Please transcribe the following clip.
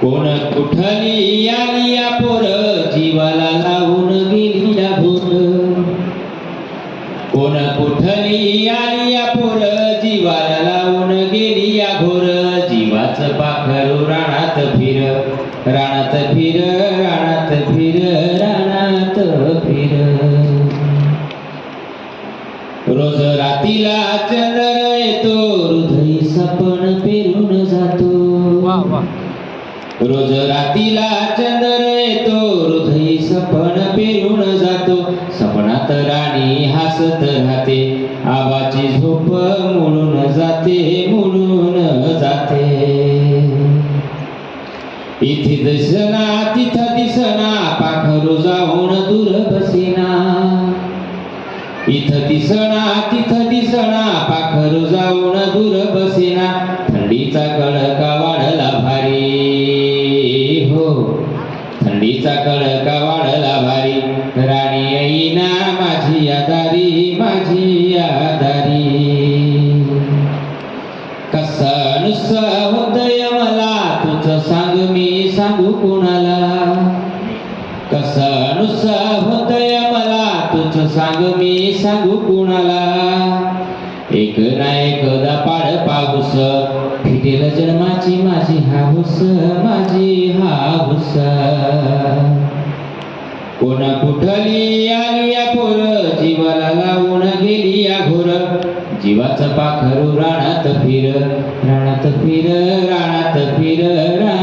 कोण कुठली आली या पोर? जीवाला लावून गेली या भोर कोण कुठली आली या पोर? जीवाला लावून गेली या घोर. जीवाच पाखरू राणात फिर. राणात फिर राणात फिर राणात फिर. रोज रातीला चंद्र येतो. हृदय सपन पेरून जातो. वा वा. रोज रातीला चंद्र येतो हृदय सपन पेरून जातो. सपनात राणी हसत राहते आबाची झोप मुळून जाते मुळून जाते. इथे दिसना तिथं दिसना पाखरू जाऊन दूर बसेना. इथं दिसना तिथं दिसना पाखरू जाऊन दूर बसेना. थंडीचा कडका वाढला भारी. हो. थंडीचा कळका वाढला भारी. राणी येईना माझी आदारी माझी आधारी कसा नुसता होतय मला तुझं सांग मी सांगू कोणाला? कसा नुस होतय मला तुझं सांग मी सांगू कुणाला? एक ना एकदा पाड पाऊस फिटेल जन्माची माझी हाऊस माझी हाऊस कोणा कुठली आली या पोर जीवाला लावून गेली या घोर. जीवाचं पाखरू राणात फिर राणात फिर राणात फिर रानात